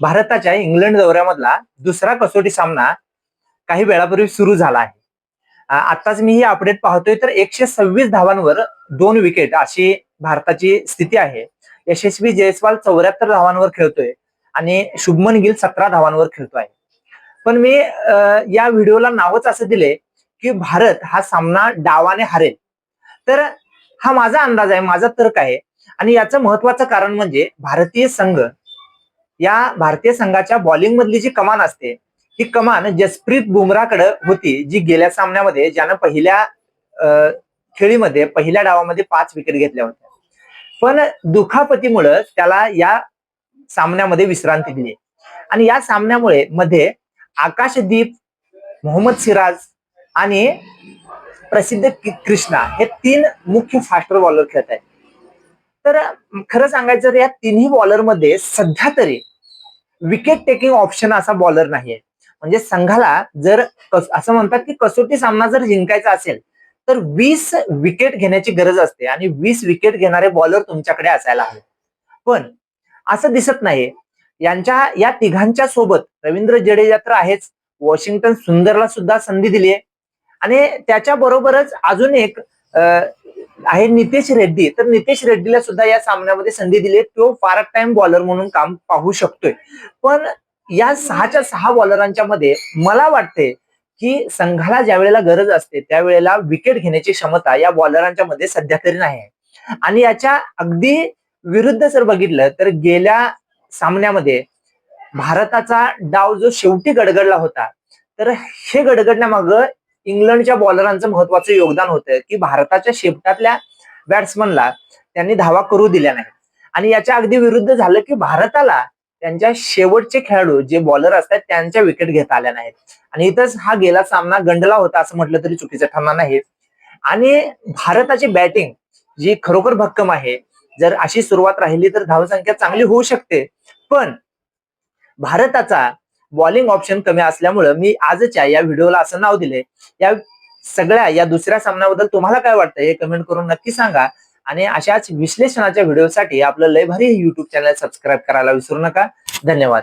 भारताच्या इंग्लंड दौऱ्यामधला दुसरा कसोटी सामना काही वेळापूर्वी सुरू झाला आहे. आताच मी ही अपडेट पाहतोय तर एकशे सव्वीस धावांवर दोन विकेट अशी भारताची स्थिती आहे. यशस्वी जयस्वाल चौऱ्याहत्तर धावांवर खेळतोय आणि शुभमन गिल सतरा धावांवर खेळतोय. पण मी या व्हिडिओला नावच असं दिले की भारत हा सामना डावाने हरेल. तर हा माझा अंदाज आहे माझा तर्क आहे आणि याचं महत्वाचं कारण म्हणजे भारतीय संघ या भारतीय संघाच्या बॉलिंग मधली जी कमान असते ही कमान जसप्रीत बुमराकडे होती जी गेल्या सामन्यामध्ये ज्यानं पहिल्या खेळीमध्ये पहिल्या डावामध्ये पाच विकेट घेतल्या होत्या. पण दुखापतीमुळं त्याला या सामन्यामध्ये विश्रांती दिली. आणि या सामन्यामुळे मध्ये आकाशदीप मोहम्मद सिराज आणि प्रसिद्ध कृष्णा हे तीन मुख्य फास्टर बॉलर खेळत आहेत तर खरं सांगायचं तर या तिन्ही बॉलरमध्ये सध्या तरी विकेट टेकिंग ऑप्शन असा बॉलर नाहीये. म्हणजे संघाला जर असं म्हणतात की कसोटी सामना जर जिंकायचा असेल तर वीस विकेट घेण्याची गरज असते आणि वीस विकेट घेणारे बॉलर तुमच्याकडे असायला हवे. पण असं दिसत नाही यांच्या या तिघांच्या सोबत रवींद्र जडेजा तर आहेच. वॉशिंग्टन सुंदरला सुद्धा संधी दिली आहे आणि त्याच्या बरोबरच अजून एक आहे नितेश रेड्डी. तर नितेश रेड्डीला सुद्धा या सामन्यामध्ये संधी दिली तो फार टाइम बॉलर म्हणून काम पाहू शकतोय. पण या सहाच्या सहा बॉलरांच्या मध्ये मला वाटते की संघाला ज्या वेळेला गरज असते त्यावेळेला विकेट घेण्याची क्षमता या बॉलरांच्या मध्ये सध्या तरी नाही आहे. आणि याच्या अगदी विरुद्ध जर बघितलं तर गेल्या सामन्यामध्ये भारताचा डाव जो शेवटी गडगडला होता तर हे गडगडण्यामागं इंग्लंडच्या बॉलरांचं महत्वाचं योगदान होतं की भारताच्या शेपटातल्या बॅट्समनला त्यांनी धावा करू दिल्या नाही आणि याच्या अगदी विरुद्ध झालं की भारताला त्यांच्या शेवटचे खेळाडू जे बॉलर असतात त्यांच्या विकेट घेता आल्या नाहीत. आणि इथंच हा गेला सामना गंडला होता असं म्हटलं तरी चुकीचं ठरणार नाही. आणि भारताची बॅटिंग जी खरोखर भक्कम आहे जर अशी सुरुवात राहिली तर धावसंख्या चांगली होऊ शकते. पण भारताचा बॉलिंग ऑप्शन कमी असल्यामुळं मी आजच्या या व्हिडिओला असं नाव दिले या सगळ्या या दुसऱ्या सामन्याबद्दल तुम्हाला काय वाटतं हे कमेंट करून नक्की सांगा. आणि अशाच विश्लेषणाच्या व्हिडिओसाठी आपलं लय भारी युट्यूब चॅनल सबस्क्राईब करायला विसरू नका. धन्यवाद.